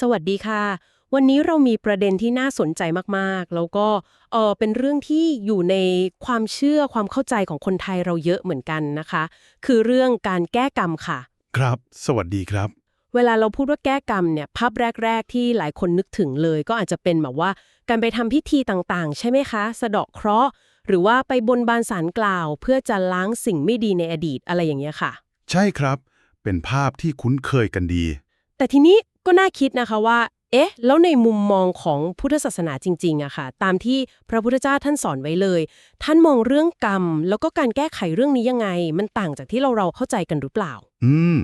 สวัสดีค่ะ วันนี้เรามีประเด็นที่น่าสนใจมากๆ แล้วก็เออเป็นเรื่องที่อยู่ในความเชื่อความเข้าใจของคนไทยเราเยอะเหมือนกันนะคะ คือเรื่องการแก้กรรมค่ะ ครับ สวัสดีครับ เวลาเราพูดว่าแก้กรรมเนี่ยภาพแรก ๆ ที่หลายคนนึกถึงเลย ก็อาจจะเป็นแบบว่าการไปทำพิธีต่างๆ ใช่ไหมคะ สะเดาะเคราะห์ หรือว่าไปบนบานสารกล่าว เพื่อจะล้างสิ่งไม่ดีในอดีตอะไรอย่างเงี้ยค่ะ ใช่ครับ เป็นภาพที่คุ้นเคยกันดี แต่ทีนี้ ก็น่าคิดนะคะว่า เอ๊ะ แล้วในมุมมองของพุทธศาสนาจริงๆอะค่ะ ตามที่พระพุทธเจ้าท่านสอนไว้เลย ท่านมองเรื่องกรรม แล้วก็การแก้ไขเรื่องนี้ยังไง มันต่างจากที่เราเราเข้าใจกันหรือเปล่า อืม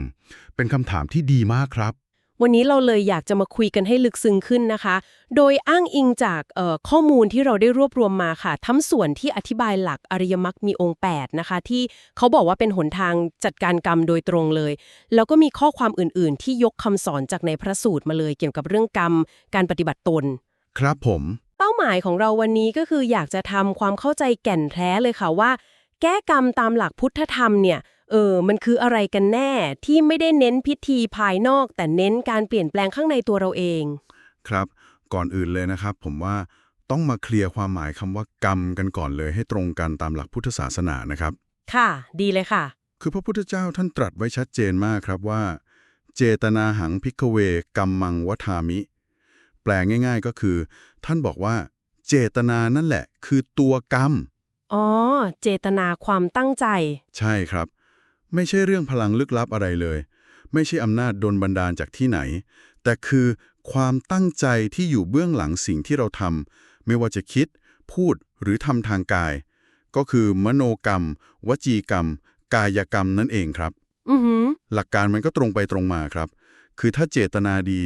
เป็นคำถามที่ดีมากครับ วันนี้เราเลยอยากจะมาคุยกันให้ลึกซึ้งขึ้นนะคะ โดยอ้างอิงจากเอ่อข้อมูลที่เราได้รวบรวมมาค่ะ ทั้งส่วนที่อธิบายหลักอริยมรรคมีองค์ 8 นะคะ ที่เขาบอกว่าเป็นหนทางจัดการกรรมโดยตรงเลย แล้วก็มีข้อความอื่นๆ ที่ยกคำสอนจากในพระสูตรมาเลยเกี่ยวกับเรื่องกรรม การปฏิบัติตน ครับผม เป้าหมายของเราวันนี้ก็คืออยากจะทำความเข้าใจแก่นแท้เลยค่ะว่า แก้กรรมตามหลักพุทธธรรมเนี่ย เออ มันคืออะไรกันแน่ที่ไม่ได้เน้นพิธีภายนอก แต่เน้นการเปลี่ยนแปลงข้างในตัวเราเอง ครับ ก่อนอื่นเลยนะครับ ผมว่าต้องมาเคลียร์ความหมายคำว่ากรรมกันก่อนเลยให้ตรงกันตามหลักพุทธศาสนานะครับ ค่ะ ดีเลยค่ะ คือพระพุทธเจ้าท่านตรัสไว้ชัดเจนมากครับว่า เจตนาหังพิกเวกัมมังวทามิ แปลง่าย ๆก็คือ ท่านบอกว่า เจตนานั่นแหละ คือตัวกรรม อ๋อ เจตนาความตั้งใจ ใช่ครับ ไม่ใช่เรื่องพลังลึกลับอะไรเลย ไม่ใช่อำนาจดนบันดาลจากที่ไหน แต่คือความตั้งใจที่อยู่เบื้องหลังสิ่งที่เราทำไม่ว่าจะคิด พูดหรือทำทางกาย ก็คือมโนกรรม วจีกรรม กายกรรมนั่นเองครับอือหือหลักการมันก็ตรงไปตรงมาครับ คือถ้าเจตนาดี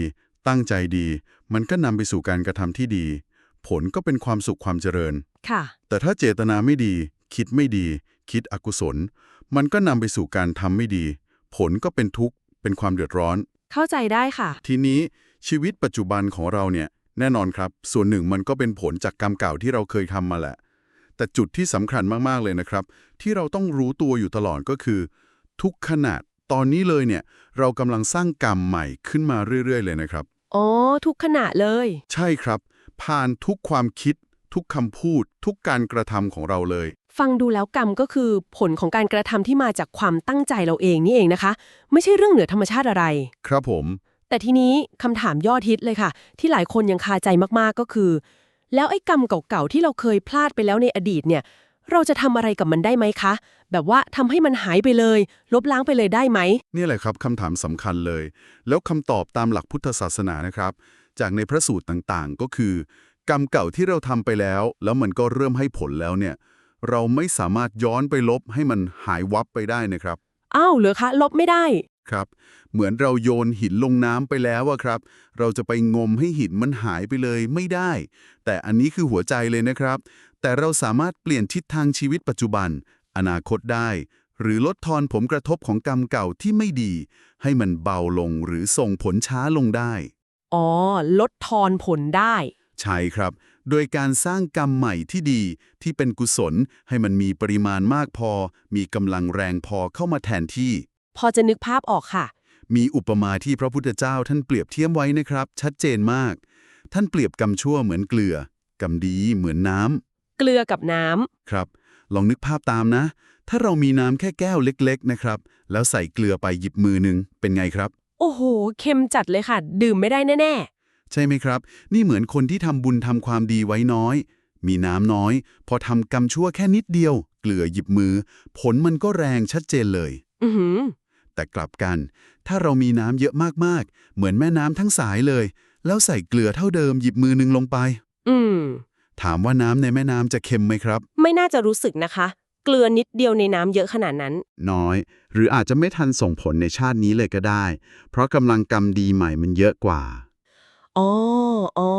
ตั้งใจดี มันก็นำไปสู่การกระทำที่ดี ผลก็เป็นความสุขความเจริญ ค่ะ แต่ถ้าเจตนาไม่ดี คิดไม่ดี คิดอกุศล มันก็นำไปสู่การทำไม่ดี ผลก็เป็นทุกข์ เป็นความเดือดร้อน เข้าใจได้ค่ะ ทีนี้ชีวิตปัจจุบันของเราเนี่ย แน่นอนครับ ส่วนหนึ่งมันก็เป็นผลจากกรรมเก่าที่เราเคยทำมาแหละ แต่จุดที่สำคัญมากๆเลยนะครับ ที่เราต้องรู้ตัวอยู่ตลอดก็คือ ทุกขนาดตอนนี้เลยเนี่ยเรากำลังสร้างกรรมใหม่ขึ้นมาเรื่อย ๆ เลยนะครับ อ๋อ ทุกขณะเลย ใช่ครับ ผ่านทุกความคิด ทุกคำพูด ทุกการกระทำของเราเลย ฟังดูแล้วกรรมก็คือผลของการกระทำที่มาจากความตั้งใจเราเองนี่เองนะคะ ไม่ใช่เรื่องเหนือธรรมชาติอะไร ครับผม แต่ทีนี้คำถามยอดฮิตเลยค่ะ ที่หลายคนยังคาใจมากๆก็คือ แล้วไอ้กรรมเก่าๆที่เราเคยพลาดไปแล้วในอดีตเนี่ย เราจะทำอะไรกับมันได้ไหมคะ แบบว่าทำให้มันหายไปเลย ลบล้างไปเลยได้ไหมนี่แหละครับคำถามสำคัญเลย แล้วคำตอบตามหลักพุทธศาสนานะครับ จากในพระสูตรต่างๆก็คือ กรรมเก่าที่เราทำไปแล้ว แล้วมันก็เริ่มให้ผลแล้วเนี่ย เราไม่สามารถย้อนไปลบให้มันหายวับไปได้นะครับ อ้าวเหรอคะ ลบไม่ได้ ครับ เหมือนเราโยนหินลงน้ำไปแล้วอะครับ เราจะไปงมให้หินมันหายไปเลยไม่ได้ แต่อันนี้คือหัวใจเลยนะครับ แต่เราสามารถเปลี่ยนทิศทางชีวิตปัจจุบัน อนาคตได้ หรือลดทอนผลกระทบของกรรมเก่าที่ไม่ดี ให้มันเบาลงหรือส่งผลช้าลงได้ อ๋อ ลดทอนผลได้ ใช่ครับ โดยการสร้างกรรมใหม่ที่ดีที่เป็นกุศลให้มันมีปริมาณมากพอ มีกำลังแรงพอเข้ามาแทนที่ พอจะนึกภาพออกค่ะ มีอุปมาที่พระพุทธเจ้าท่านเปรียบเทียบไว้นะครับ ชัดเจนมาก ท่านเปรียบกรรมชั่วเหมือนเกลือกรรมดีเหมือนน้ำเกลือกับน้ำครับ ลองนึกภาพตามนะ ถ้าเรามีน้ำแค่แก้วเล็ก ๆ นะครับ แล้วใส่เกลือไปหยิบมือหนึ่งเป็นไงครับ โอ้โห เค็มจัดเลยค่ะ ดื่มไม่ได้แน่ ใช่ไหมครับ นี่เหมือนคนที่ทำบุญทำความดีไว้น้อย มีน้ำน้อย พอทำกรรมชั่วแค่นิดเดียว เกลือหยิบมือ ผลมันก็แรงชัดเจนเลยๆอือหือแต่กลับกัน ถ้าเรามีน้ำเยอะมากๆ เหมือนแม่น้ำทั้งสายเลย แล้วใส่เกลือเท่าเดิมหยิบมือหนึ่งลงไป อืม ถามว่าน้ำในแม่น้ำจะเค็มไหมครับ ไม่น่าจะรู้สึกนะคะ เกลือนิดเดียวในน้ำเยอะขนาดนั้น น้อย หรืออาจจะไม่ทันส่งผลในชาตินี้เลยก็ได้ เพราะกำลังกรรมดีใหม่มันเยอะกว่า อ๋ออ๋อ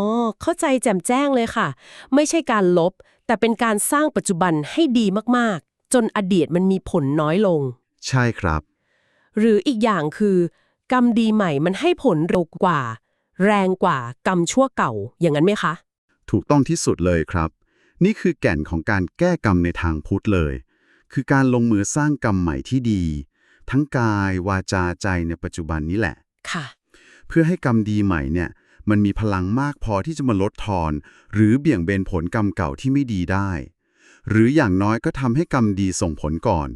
เข้าใจแจ่มแจ้งเลยค่ะ ไม่ใช่การลบ แต่เป็นการสร้างปัจจุบันให้ดีมากๆ จนอดีตมันมีผลน้อยลง ใช่ครับ หรืออีกอย่างคือ กรรมดีใหม่มันให้ผลเร็วกว่า แรงกว่ากรรมชั่วเก่าอย่างนั้นไหมคะ ถูกต้องที่สุดเลยครับ นี่คือแก่นของการแก้กรรมในทางพุทธเลย คือการลงมือสร้างกรรมใหม่ที่ดี ทั้งกายวาจาใจในปัจจุบันนี้แหละ ค่ะ เพื่อให้กรรมดีใหม่เนี่ย มันมีพลังมากพอที่จะมาลดทอน หรือเบี่ยงเบนผลกรรมเก่าที่ไม่ดีได้ หรืออย่างน้อยก็ทำให้กรรมดีส่งผลก่อน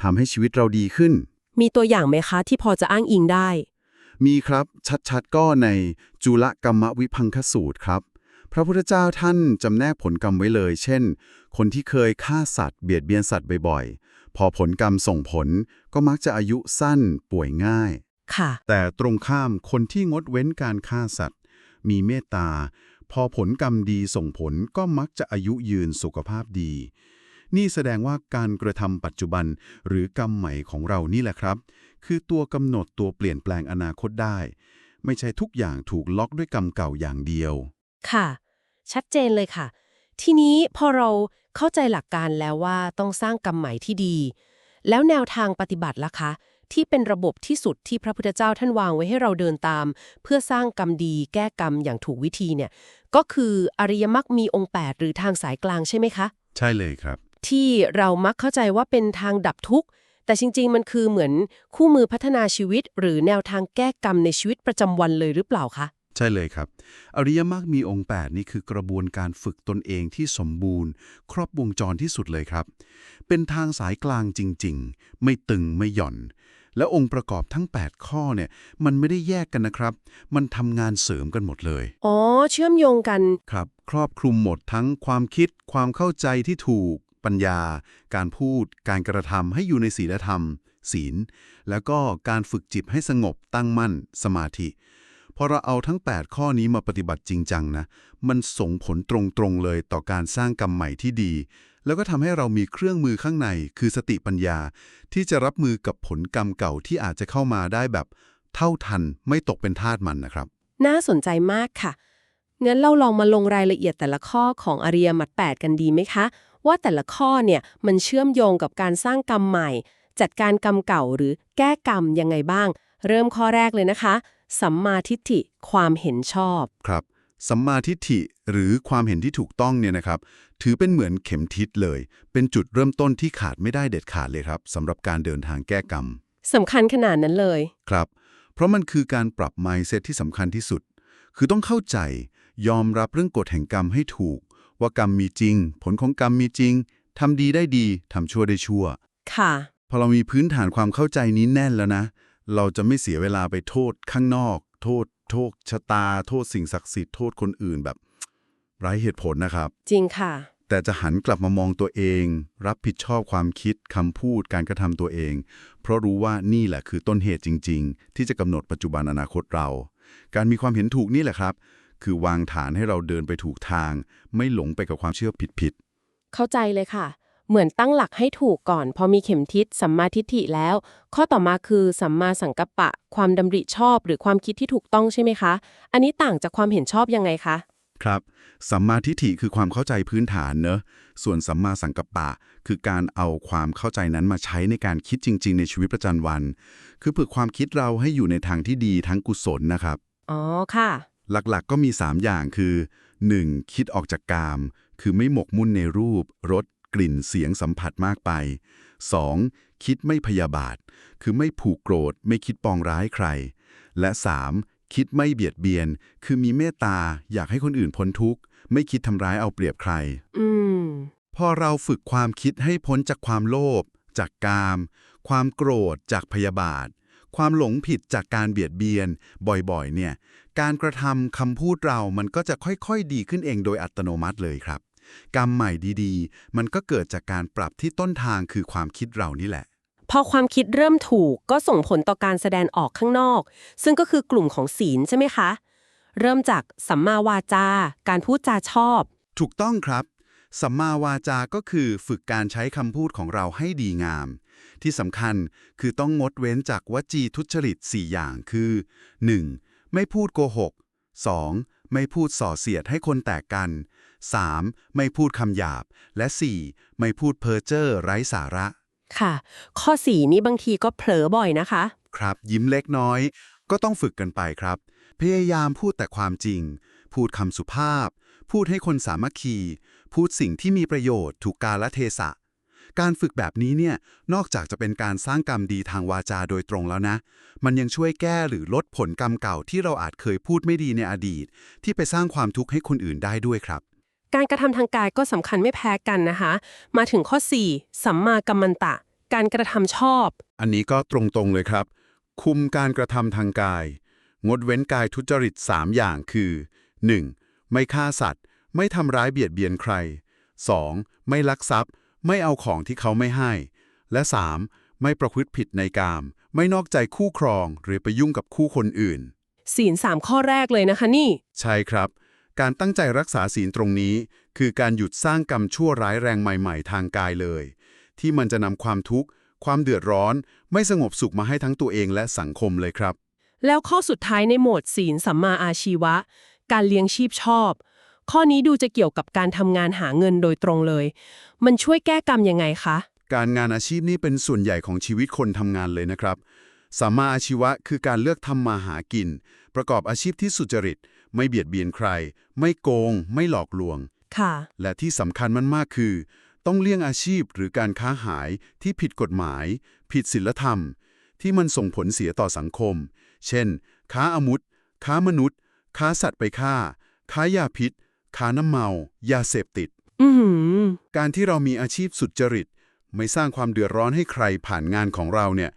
ทำให้ชีวิตเราดีขึ้น มีตัวอย่างไหมคะที่พอจะอ้างอิงได้ มีครับชัดๆก็ในจุลกรรมวิพังคสูตรครับ พระพุทธเจ้าท่านจำแนกผลกรรมไว้เลย เช่น คนที่เคยฆ่าสัตว์เบียดเบียนสัตว์บ่อยๆ พอผลกรรมส่งผลก็มักจะอายุสั้นป่วยง่าย ค่ะ แต่ตรงข้ามคนที่งดเว้นการฆ่าสัตว์ มีเมตตา พอผลกรรมดีส่งผลก็มักจะอายุยืนสุขภาพดี นี่แสดงว่าการกระทำปัจจุบันหรือกรรมใหม่ของเรานี่แหละครับ คือตัวกำหนดตัวเปลี่ยนแปลงอนาคตได้ ไม่ใช่ทุกอย่างถูกล็อกด้วยกรรมเก่าอย่างเดียว ค่ะ ชัดเจนเลยค่ะ ทีนี้พอเราเข้าใจหลักการแล้วว่าต้องสร้างกรรมใหม่ที่ดี แล้วแนวทางปฏิบัติล่ะคะ ที่เป็นระบบที่สุดที่พระพุทธเจ้าท่านวางไว้ให้เราเดินตาม เพื่อสร้างกรรมดีแก้กรรมอย่างถูกวิธีเนี่ยก็คืออริยมรรคมีองค์ 8 หรือทางสายกลางใช่ไหมคะ ใช่เลยครับ ที่เรามักเข้าใจว่าเป็นทางดับทุกข์ แต่จริง ๆ มันคือเหมือนคู่มือพัฒนาชีวิต หรือแนวทางแก้กรรมในชีวิตประจำวันเลยหรือเปล่าคะใช่เลยครับ อริยมรรคมีองค์ 8 นี่คือกระบวนการฝึกตนเองที่สมบูรณ์ ครอบวงจรที่สุดเลยครับ เป็นทางสายกลางจริง ๆ ไม่ตึงไม่หย่อน แล้วองค์ประกอบทั้ง 8 ข้อเนี่ยมันไม่ได้แยกกันนะครับ มันทำงานเสริมกันหมดเลย อ๋อ เชื่อมโยงกันครับ ครอบคลุมหมดทั้งความคิด ความเข้าใจที่ถูก ปัญญา การพูด การกระทำให้อยู่ในศีลธรรม ศีล แล้วก็การฝึกจิตให้สงบตั้งมั่น สมาธิพอเราเอาทั้ง 8 ข้อนี้มาปฏิบัติจริงจังนะ มันส่งผลตรงๆเลยต่อการสร้างกรรมใหม่ที่ดี แล้วก็ทำให้เรามีเครื่องมือข้างในคือสติปัญญา ที่จะรับมือกับผลกรรมเก่าที่อาจจะเข้ามาได้แบบ เท่าทันไม่ตกเป็นทาสมันนะครับ น่าสนใจมากค่ะงั้นเราลองมาลงรายละเอียดแต่ละข้อของอริยมรรคแปดกันดีไหมคะ ว่าแต่ละข้อเนี่ยมันเชื่อมโยงกับการสร้างกรรมใหม่ จัดการกรรมเก่าหรือแก้กรรมยังไงบ้าง เริ่มข้อแรกเลยนะคะ สัมมาทิฏฐิความเห็นชอบครับ สัมมาทิฏฐิหรือความเห็นที่ถูกต้องเนี่ยนะครับ ถือเป็นเหมือนเข็มทิศเลย เป็นจุดเริ่มต้นที่ขาดไม่ได้เด็ดขาดเลยครับสำหรับการเดินทางแก้กรรมสำคัญขนาดนั้นเลย ครับ เพราะมันคือการปรับ mindset ที่สำคัญที่สุด คือต้องเข้าใจ ยอมรับเรื่องกฎแห่งกรรมให้ถูก ว่ากรรมมีจริง ผลของกรรมมีจริงทำดีได้ดีทำชั่วได้ชั่ว ค่ะ พอเรามีพื้นฐานความเข้าใจนี้แน่นแล้วนะ เราจะไม่เสียเวลาไปโทษข้างนอก โทษ โทษชะตา โทษสิ่งศักดิ์สิทธิ์ โทษคนอื่นแบบ ไร้เหตุผลนะครับ จริงค่ะ แต่จะหันกลับมามองตัวเอง รับผิดชอบความคิดคำพูดการกระทำตัวเอง เพราะรู้ว่านี่แหละคือต้นเหตุจริง ๆ ที่จะกำหนดปัจจุบันอนาคตเรา การมีความเห็นถูกนี่แหละครับ คือวางฐานให้เราเดินไปถูกทาง ไม่หลงไปกับความเชื่อผิดๆเข้าใจเลยค่ะ เหมือนตั้งหลักให้ถูกก่อน พอมีเข็มทิศสัมมาทิฏฐิแล้ว ข้อต่อมาคือสัมมาสังกัปปะ ความดำริชอบ หรือความคิดที่ถูกต้องใช่ไหมคะ อันนี้ต่างจากความเห็นชอบยังไงคะ ครับสัมมาทิฏฐิคือความเข้าใจพื้นฐานเนอะส่วนสัมมาสังกัปปะ คือการเอาความเข้าใจนั้นมาใช้ในการคิดจริง ๆ ในชีวิตประจำวัน คือฝึกความคิดเราให้อยู่ในทางที่ดีทั้งกุศลนะครับ อ๋อค่ะ หลักๆก็มี 3 อย่างคือ 1. คิดออกจากกาม คือไม่หมกมุ่นในรูปรสกลิ่นเสียงสัมผัสมากไป 2. คิดไม่พยาบาท คือไม่ผูกโกรธ ไม่คิดปองร้ายใคร และ 3. คิดไม่เบียดเบียน คือมีเมตตาอยากให้คนอื่นพ้นทุกข์ ไม่คิดทำร้ายเอาเปรียบใคร อืม พอเราฝึกความคิดให้พ้นจากความโลภจากกาม ความโกรธจากพยาบาท ความหลงผิดจากการเบียดเบียน บ่อยๆ เนี่ย การกระทำคำพูดเรามันก็จะค่อยๆ ดีขึ้นเองโดยอัตโนมัติเลยครับ กรรมใหม่ดีๆ มันก็เกิดจากการปรับที่ต้นทางคือความคิดเรานี่แหละ พอความคิดเริ่มถูกก็ส่งผลต่อการแสดงออกข้างนอก ซึ่งก็คือกลุ่มของศีลใช่ไหมคะ เริ่มจากสัมมาวาจา การพูดจาชอบ ถูกต้องครับ สัมมาวาจา ก็คือฝึกการใช้คำพูดของเราให้ดีงาม ที่สำคัญคือต้องงดเว้นจากวจีทุจริต 4 อย่างคือ 1. ไม่พูดโกหก 2. ไม่พูดส่อเสียดให้คนแตกกัน 3. ไม่พูดคำหยาบ และ 4. ไม่พูดเพ้อเจ้อไร้สาระ ค่ะ ข้อสีนี้บางทีก็เผลอบ่อยนะคะ ครับ ยิ้มเล็กน้อย ก็ต้องฝึกกันไปครับ พยายามพูดแต่ความจริง พูดคำสุภาพ พูดให้คนสามัคคี พูดสิ่งที่มีประโยชน์ถูกกาลเทศะ การฝึกแบบนี้เนี่ย นอกจากจะเป็นการสร้างกรรมดีทางวาจาโดยตรงแล้วนะ มันยังช่วยแก้หรือลดผลกรรมเก่าที่เราอาจเคยพูดไม่ดีในอดีต ที่ไปสร้างความทุกข์ให้คนอื่นได้ด้วยครับ การกระทำทางกายก็สำคัญไม่แพ้กันนะคะ มาถึงข้อ 4 สัมมากัมมันตะ การกระทำชอบ อันนี้ก็ตรงๆเลยครับ คุมการกระทำทางกาย งดเว้นกายทุจริต 3 อย่างคือ 1. ไม่ฆ่าสัตว์ ไม่ทำร้ายเบียดเบียนใคร 2. ไม่ลักทรัพย์ ไม่เอาของที่เขาไม่ให้ และ 3. ไม่ประพฤติผิดในกาม ไม่นอกใจคู่ครองหรือไปยุ่งกับคู่คนอื่นศีลสามข้อแรกเลยนะคะนี่ ใช่ครับ การตั้งใจรักษาศีลตรงนี้ คือการหยุดสร้างกรรมชั่วร้ายแรงใหม่ ๆ ทางกายเลย ที่มันจะนำความทุกข์ ความเดือดร้อน ไม่สงบสุขมาให้ทั้งตัวเองและสังคมเลยครับ แล้วข้อสุดท้ายในโหมดศีลสัมมาอาชีวะ การเลี้ยงชีพชอบ ข้อนี้ดูจะเกี่ยวกับการทำงานหาเงินโดยตรงเลย มันช่วยแก้กรรมยังไงคะ การงานอาชีพนี่เป็นส่วนใหญ่ของชีวิตคนทำงานเลยนะครับสัมมาอาชีวะคือการเลือกทำมาหากิน ประกอบอาชีพที่สุจริต ไม่เบียดเบียนใคร ไม่โกง ไม่หลอกลวง ค่ะ และที่สำคัญมันมากคือ ต้องเลี่ยงอาชีพหรือการค้าหายที่ผิดกฎหมาย ผิดศีลธรรม ที่มันส่งผลเสียต่อสังคม เช่น ค้าอาวุธ ค้ามนุษย์ ค้าสัตว์ไปฆ่า ค้ายาพิษ ค้าน้ำเมา ยาเสพติดอือหือการที่เรามีอาชีพสุจริต ไม่สร้างความเดือดร้อนให้ใครผ่านงานของเราเนี่ย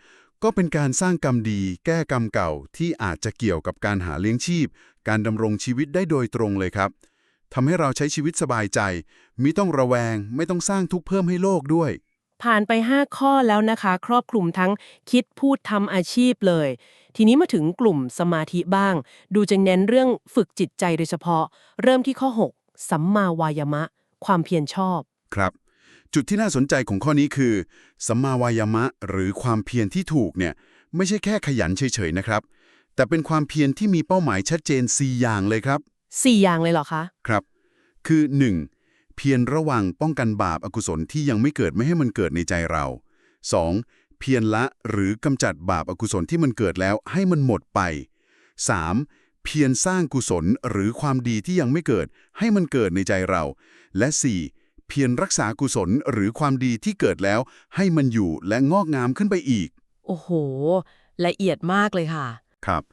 ก็เป็นการสร้างกรรมดี แก้กรรมเก่าที่อาจจะเกี่ยวกับการหาเลี้ยงชีพ การดำรงชีวิตได้โดยตรงเลยครับทำให้เราใช้ชีวิตสบายใจ มิต้องระแวง ไม่ต้องสร้างทุกข์เพิ่มให้โลกด้วย ผ่านไป 5 ข้อแล้วนะคะ ครอบคลุมทั้งคิดพูดทำอาชีพเลย ทีนี้มาถึงกลุ่มสมาธิบ้าง ดูจะเน้นเรื่องฝึกจิตใจโดยเฉพาะ เริ่มที่ข้อ 6 สัมมาวายามะ ความเพียรชอบ ครับ จุดที่น่าสนใจของข้อนี้คือ สัมมาวายามะ หรือความเพียรที่ถูกเนี่ยไม่ใช่แค่ขยันเฉยๆนะครับ แต่เป็นความเพียรที่มีเป้าหมายชัดเจน 4 อย่างเลยครับ 4 อย่างเลยเหรอคะ ครับ คือ 1. เพียรระวังป้องกันบาปอกุศลที่ยังไม่เกิดไม่ให้มันเกิดในใจเรา 2. เพียรละหรือกำจัดบาปอกุศลที่มันเกิดแล้วให้มันหมดไป 3. เพียรสร้างกุศลหรือความดีที่ยังไม่เกิดให้มันเกิดในใจเรา และ 4. เพียรรักษากุศลหรือความดีที่เกิดแล้วให้มันอยู่และงอกงามขึ้นไปอีก โอ้โห ละเอียดมากเลยค่ะ ครับ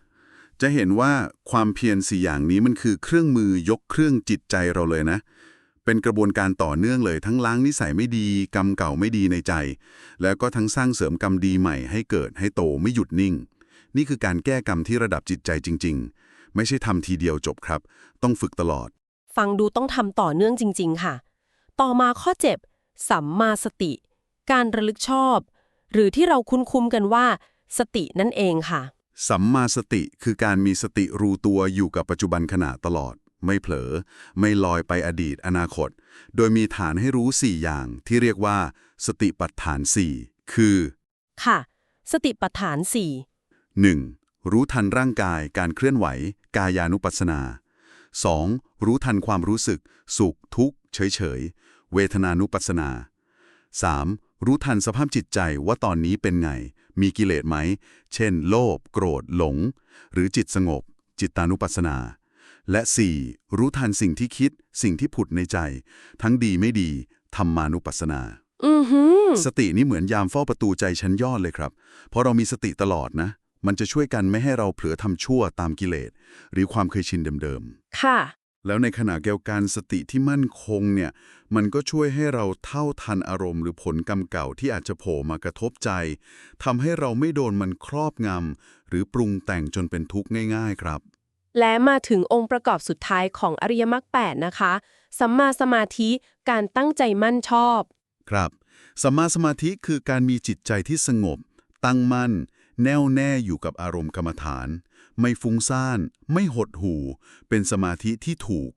จะเห็นว่าความเพียรสี่อย่างนี้มันคือเครื่องมือยกเครื่องจิตใจเราเลยนะ เป็นกระบวนการต่อเนื่องเลยทั้งล้างนิสัยไม่ดีกรรมเก่าไม่ดีในใจ แล้วก็ทั้งสร้างเสริมกรรมดีใหม่ให้เกิดให้โตไม่หยุดนิ่ง นี่คือการแก้กรรมที่ระดับจิตใจจริง ๆ ไม่ใช่ทำทีเดียวจบครับ ต้องฝึกตลอด ฟังดูต้องทำต่อเนื่องจริง ๆ ค่ะ ต่อมาข้อ7สัมมาสติ การระลึกชอบ หรือที่เราคุ้นคุ้มกันว่า สตินั่นเองค่ะ สัมมาสติคือการมีสติรู้ตัวอยู่กับปัจจุบันขณะตลอด ไม่เผลอ ไม่ลอยไปอดีตอนาคต โดยมีฐานให้รู้ 4 อย่างที่เรียกว่า สติปัฏฐาน 4 คือ ค่ะ สติปัฏฐาน 1. รู้ทันร่างกายการเคลื่อนไหว กายานุปัสสนา 2. รู้ทันความรู้สึก สุขทุกข์ เฉยๆเวทนานุปัสสนา 3. รู้ทันสภาพจิตใจว่าตอนนี้เป็นไง มีกิเลสไหม เช่น โลภ โกรธ หลง หรือจิตสงบ จิตตานุปัสสนา และ 4. รู้ทันสิ่งที่คิด สิ่งที่ผุดในใจ ทั้งดีไม่ดี ธรรมานุปัสสนา4อือหือสตินี่เหมือนยามเฝ้าประตูใจชั้นยอดเลยครับ เพราะเรามีสติตลอดนะ มันจะช่วยกันไม่ให้เราเผลอทำชั่วตามกิเลส หรือความเคยชินเดิมค่ะๆ แล้วในขณะเดียวกันสติที่มั่นคงเนี่ย มันก็ช่วยให้เราเท่าทันอารมณ์หรือผลกรรมเก่าที่อาจจะโผล่มากระทบใจทำให้เราไม่โดนมันครอบงำหรือปรุงแต่งจนเป็นทุกข์ง่ายๆครับ และมาถึงองค์ประกอบสุดท้ายของอริยมรรค8นะคะ สัมมาสมาธิการตั้งใจมั่นชอบ ครับสัมมาสมาธิคือการมีจิตใจที่สงบ ตั้งมั่น แน่วแน่อยู่กับอารมณ์กรรมฐาน ไม่ฟุ้งซ่าน ไม่หดหู่ เป็นสมาธิที่ถูก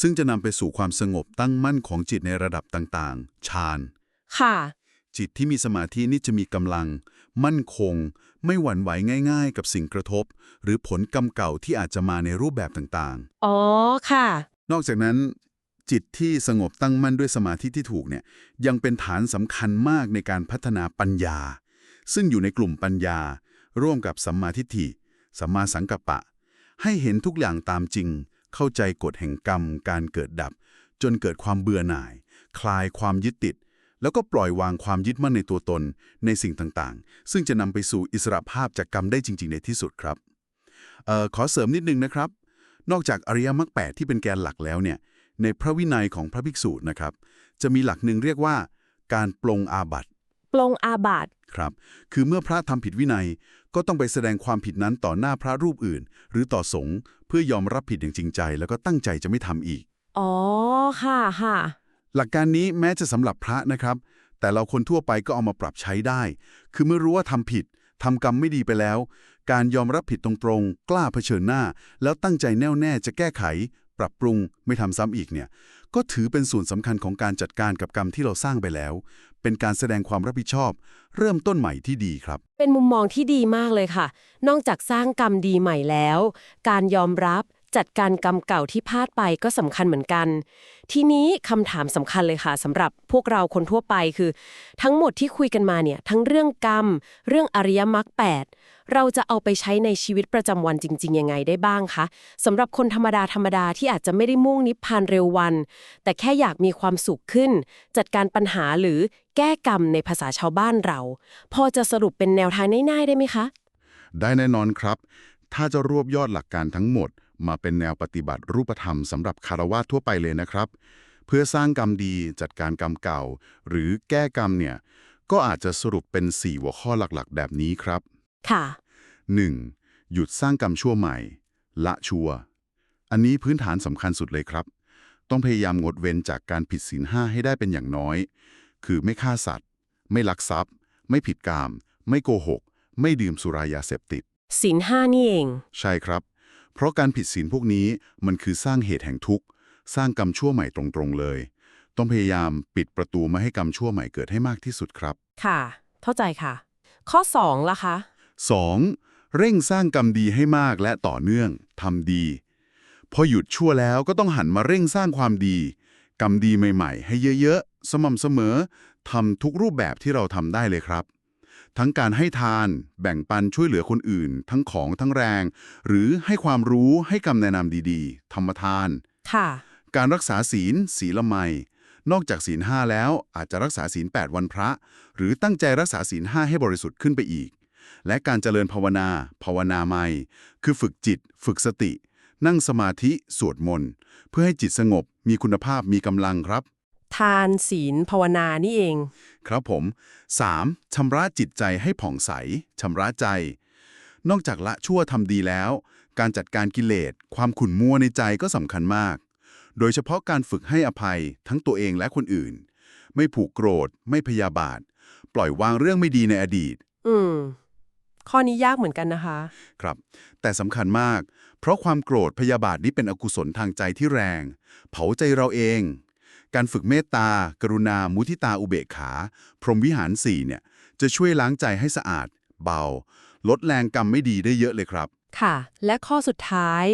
ซึ่งจะนำไปสู่ความสงบตั้งมั่นของจิตในระดับต่างๆ ฌาน ค่ะ จิตที่มีสมาธินี่จะมีกำลัง มั่นคง ไม่หวั่นไหวง่าย ๆ กับสิ่งกระทบ หรือผลกรรมเก่าที่อาจจะมาในรูปแบบต่างๆ อ๋อ ค่ะ นอกจากนั้นจิตที่สงบตั้งมั่นด้วยสมาธิที่ถูกเนี่ยยังเป็นฐานสำคัญมากในการพัฒนาปัญญา ซึ่งอยู่ในกลุ่มปัญญา ร่วมกับสัมมาทิฏฐิ สัมมาสังกัปปะ ให้เห็นทุกอย่างตามจริง เข้าใจกฎแห่งกรรม การเกิดดับ จนเกิดความเบื่อหน่าย คลายความยึดติด แล้วก็ปล่อยวางความยึดมั่นในตัวตนในสิ่งต่างๆ ซึ่งจะนำไปสู่อิสรภาพจากกรรมได้จริง ๆ ในที่สุดครับเอ่อขอเสริมนิดนึงนะครับ นอกจากอริยมรรคแปดที่เป็นแกนหลักแล้วเนี่ยในพระวินัยของพระภิกษุนะครับ จะมีหลักหนึ่งเรียกว่า การปลงอาบัติ ปลงอาบัติครับ คือเมื่อพระทำผิดวินัยก็ต้องไปแสดงความผิดนั้นต่อหน้าพระรูปอื่น หรือต่อสงฆ์เพื่อยอมรับผิดอย่างจริงใจ แล้วก็ตั้งใจจะไม่ทำอีก อ๋อ ค่ะค่ะ หลักการนี้แม้จะสำหรับพระนะครับ แต่เราคนทั่วไปก็เอามาปรับใช้ได้ คือเมื่อรู้ว่าทำผิดทำกรรมไม่ดีไปแล้ว การยอมรับผิดตรงๆ กล้าเผชิญหน้า แล้วตั้งใจแน่วแน่จะแก้ไข ปรับปรุงไม่ทำซ้ำอีกเนี่ย ก็ถือเป็นส่วนสำคัญของการจัดการกับกรรมที่เราสร้างไปแล้ว เป็นการแสดงความรับผิดชอบ เริ่มต้นใหม่ที่ดีครับ เป็นมุมมองที่ดีมากเลยค่ะ นอกจากสร้างกรรมดีใหม่แล้ว การยอมรับจัดการกรรมเก่าที่พลาดไปก็สำคัญเหมือนกัน ทีนี้คำถามสำคัญเลยค่ะสำหรับพวกเราคนทั่วไปคือ ทั้งหมดที่คุยกันมาเนี่ยทั้งเรื่องกรรม เรื่องอริยมรรคแปด เราจะเอาไปใช้ในชีวิตประจำวันจริง ๆ ยังไงได้บ้างคะสำหรับคนธรรมดาธรรมดาที่อาจจะไม่ได้มุ่งนิพพานเร็ววัน แต่แค่อยากมีความสุขขึ้น จัดการปัญหาหรือแก้กรรมในภาษาชาวบ้านเรา พอจะสรุปเป็นแนวทางง่ายๆได้ไหมคะ ได้แน่นอนครับ ถ้าจะรวบยอดหลักการทั้งหมด มาเป็นแนวปฏิบัติรูปธรรมสำหรับคารวะทั่วไปเลยนะครับ เพื่อสร้างกรรมดีจัดการกรรมเก่า หรือแก้กรรมเนี่ยก็อาจจะสรุปเป็น 4 หัวข้อหลักๆ แบบนี้ครับ ค่ะ 1. หยุดสร้างกรรมชั่วใหม่ ละชั่ว อันนี้พื้นฐานสำคัญสุดเลยครับ ต้องพยายามงดเว้นจากการผิดศีลห้าให้ได้เป็นอย่างน้อย คือไม่ฆ่าสัตว์ ไม่ลักทรัพย์ ไม่ผิดกาม ไม่โกหก ไม่ดื่มสุรายาเสพติดศีลห้านี่เอง ใช่ครับ เพราะการผิดศีลพวกนี้มันคือสร้างเหตุแห่งทุกข์ สร้างกรรมชั่วใหม่ตรงๆเลย ต้องพยายามปิดประตูไม่ให้กรรมชั่วใหม่เกิดให้มากที่สุดครับ ค่ะ เข้าใจค่ะ ข้อ2ล่ะคะ 2. เร่งสร้างกรรมดีให้มากและต่อเนื่องทำดี พอหยุดชั่วแล้วก็ต้องหันมาเร่งสร้างความดี กรรมดีใหม่ๆ ให้เยอะๆ สม่ำเสมอทำทุกรูปแบบที่เราทำได้เลยครับ ทั้งการให้ทาน แบ่งปันช่วยเหลือคนอื่น ทั้งของทั้งแรง หรือให้ความรู้ให้คำแนะนำดีๆ ธรรมทาน ค่ะ การรักษาศีล ศีลไมยนอกจากศีลห้าแล้วอาจจะรักษาศีล8วันพระ หรือตั้งใจรักษาศีลห้าให้บริสุทธิ์ขึ้นไปอีก และการเจริญภาวนา ภาวนาไมยคือฝึกจิต ฝึกสติ นั่งสมาธิ สวดมนต์ เพื่อให้จิตสงบ มีคุณภาพ มีกำลังครับ ทานศีลภาวนานี่เอง ครับผม 3. ชำระจิตใจให้ผ่องใส ชำระใจ นอกจากละชั่วทำดีแล้ว การจัดการกิเลส ความขุ่นมัวในใจก็สำคัญมาก โดยเฉพาะการฝึกให้อภัยทั้งตัวเองและคนอื่น ไม่ผูกโกรธ ไม่พยาบาท ปล่อยวางเรื่องไม่ดีในอดีต อืม ข้อนี้ยากเหมือนกันนะคะ ครับ แต่สำคัญมาก เพราะความโกรธพยาบาทนี้เป็นอกุศลทางใจที่แรง เผาใจเราเอง การฝึกเมตตา กรุณา มุทิตาอุเบกขา พรหมวิหารสี่เนี่ย จะช่วยล้างใจให้สะอาด เบา ลดแรงกรรมไม่ดีได้เยอะเลยครับ ค่ะ และข้อสุดท้าย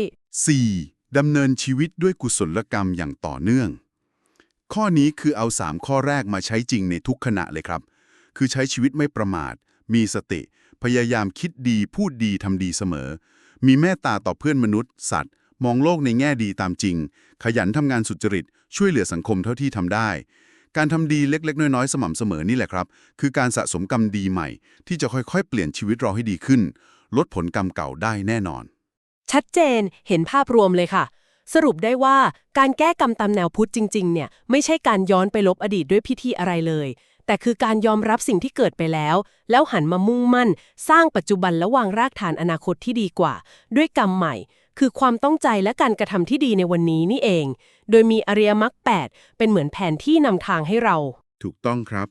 4. ดำเนินชีวิตด้วยกุศลกรรมอย่างต่อเนื่อง ข้อนี้คือเอา 3 ข้อแรกมาใช้จริงในทุกขณะเลยครับ คือใช้ชีวิตไม่ประมาท มีสติ พยายามคิดดีพูดดีทำดีเสมอ มีเมตตาต่อเพื่อนมนุษย์ สัตว์ มองโลกในแง่ดีตามจริง ขยันทำงานสุจริต ช่วยเหลือสังคมเท่าที่ทำได้ การทำดีเล็ก ๆ น้อย ๆ สม่ำเสมอนี่แหละครับ คือการสะสมกรรมดีใหม่ ที่จะค่อยๆ เปลี่ยนชีวิตเราให้ดีขึ้น ลดผลกรรมเก่าได้แน่นอน ชัดเจนเห็นภาพรวมเลยค่ะสรุปได้ว่าการแก้กรรมตามแนวพุทธจริง ๆ เนี่ย ไม่ใช่การย้อนไปลบอดีตด้วยพิธีอะไรเลย แต่คือการยอมรับสิ่งที่เกิดไปแล้ว แล้วหันมามุ่งมั่น สร้างปัจจุบันและวางรากฐานอนาคตที่ดีกว่า ด้วยกรรมใหม่ คือความต้องใจและการกระทำที่ดีในวันนี้นี่เอง โดยมีอริยมรรคแปดเป็นเหมือนแผนที่นำทางให้เรา ถูกต้องครับ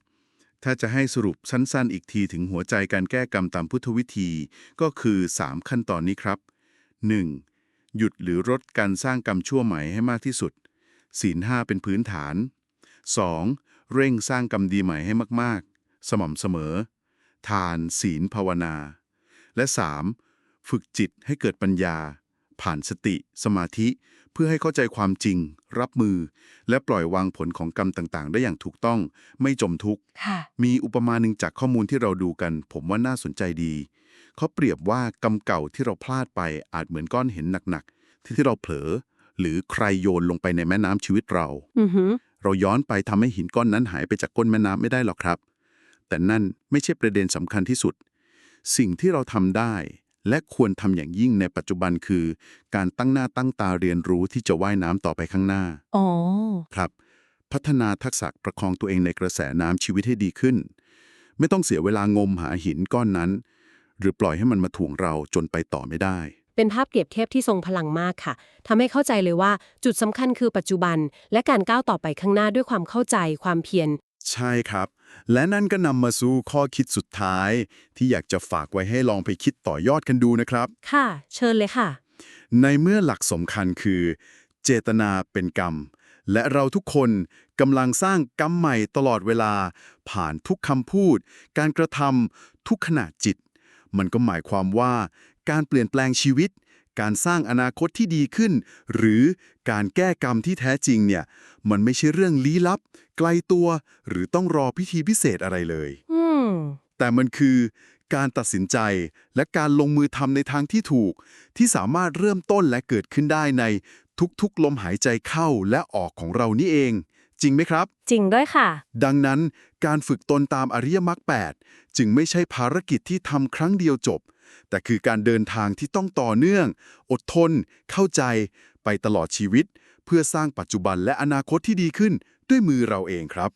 ถ้าจะให้สรุปสั้นๆ อีกทีถึงหัวใจการแก้กรรมตามพุทธวิธี ก็คือ 3 ขั้นตอนนี้ครับ 1. หยุดหรือลดการสร้างกรรมชั่วใหม่ให้มากที่สุดศีลห้าเป็นพื้นฐาน 2. เร่งสร้างกรรมดีใหม่ให้มากๆ สม่ำเสมอ ทานศีลภาวนา และ 3. ฝึกจิตให้เกิดปัญญา ผ่านสติ สมาธิ เพื่อให้เข้าใจความจริง รับมือ และปล่อยวางผลของกรรมต่างๆ ได้อย่างถูกต้องไม่จมทุกข์ค่ะมีอุปมาหนึ่งจากข้อมูลที่เราดูกัน ผมว่าน่าสนใจดี เขาเปรียบว่ากรรมเก่าที่เราพลาดไปอาจเหมือนก้อนหินหนักๆที่เราเผลอหรือใครโยนลงไปในแม่น้ำชีวิตเราอือหือ เราย้อนไปทำให้หินก้อนนั้นหายไปจากก้นแม่น้ำไม่ได้หรอกครับ แต่นั่นไม่ใช่ประเด็นสำคัญที่สุด สิ่งที่เราทำได้ และควรทำอย่างยิ่งในปัจจุบันคือ การตั้งหน้าตั้งตาเรียนรู้ที่จะว่ายน้ำต่อไปข้างหน้าอ๋อครับ พัฒนาทักษะประคองตัวเองในกระแสน้ำชีวิตให้ดีขึ้น ไม่ต้องเสียเวลางมหาหินก้อนนั้น หรือปล่อยให้มันมาถ่วงเราจนไปต่อไม่ได้ เป็นภาพเปรียบเทียบที่ทรงพลังมากค่ะทำให้เข้าใจเลยว่าจุดสำคัญคือปัจจุบัน และการก้าวต่อไปข้างหน้าด้วยความเข้าใจความเพียร ใช่ครับ และนั่นก็นำมาสู่ข้อคิดสุดท้าย ที่อยากจะฝากไว้ให้ลองไปคิดต่อยอดกันดูนะครับ ค่ะ เชิญเลยค่ะ ในเมื่อหลักสำคัญคือ เจตนาเป็นกรรม และเราทุกคนกำลังสร้างกรรมใหม่ตลอดเวลา ผ่านทุกคำพูด การกระทำทุกขณะจิต มันก็หมายความว่าการเปลี่ยนแปลงชีวิต การสร้างอนาคตที่ดีขึ้น หรือการแก้กรรมที่แท้จริงเนี่ย มันไม่ใช่เรื่องลี้ลับ ไกลตัว หรือต้องรอพิธีพิเศษอะไรเลยอืมแต่มันคือการตัดสินใจและการลงมือทำในทางที่ถูก ที่สามารถเริ่มต้นและเกิดขึ้นได้ในทุกๆ ลมหายใจเข้าและออกของเรานี่เอง จริงไหมครับ จริงด้วยค่ะ ดังนั้นการฝึกตนตามอริยมรรค8จึงไม่ใช่ภารกิจที่ทำครั้งเดียวจบ แต่คือการเดินทางที่ต้องต่อเนื่อง อดทน เข้าใจ ไปตลอดชีวิต เพื่อสร้างปัจจุบันและอนาคตที่ดีขึ้นด้วยมือเราเองครับ